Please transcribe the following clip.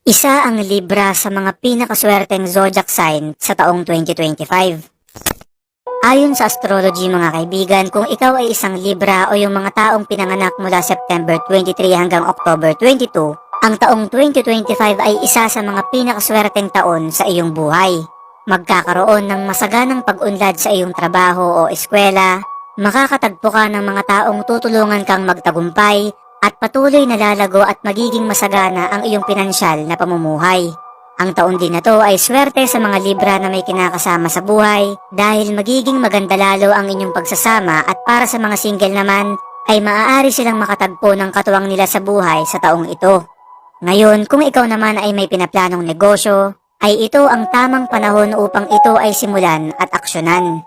Isa ang Libra sa mga pinakaswerteng zodiac sign sa taong 2025. Ayon sa astrology mga kaibigan, kung ikaw ay isang Libra o yung mga taong pinanganak mula September 23 hanggang October 22, ang taong 2025 ay isa sa mga pinakaswerteng taon sa iyong buhay. Magkakaroon ng masaganang pag-unlad sa iyong trabaho o eskwela, makakatagpo ka ng mga taong tutulungan kang magtagumpay at patuloy na lalago at magiging masagana ang iyong pinansyal na pamumuhay. Ang taon din na to ay swerte sa mga Libra na may kinakasama sa buhay dahil magiging maganda lalo ang inyong pagsasama at para sa mga single naman ay maaari silang makatagpo ng katuwang nila sa buhay sa taong ito. Ngayon, kung ikaw naman ay may pinaplanong negosyo, ay ito ang tamang panahon upang ito ay simulan at aksyonan.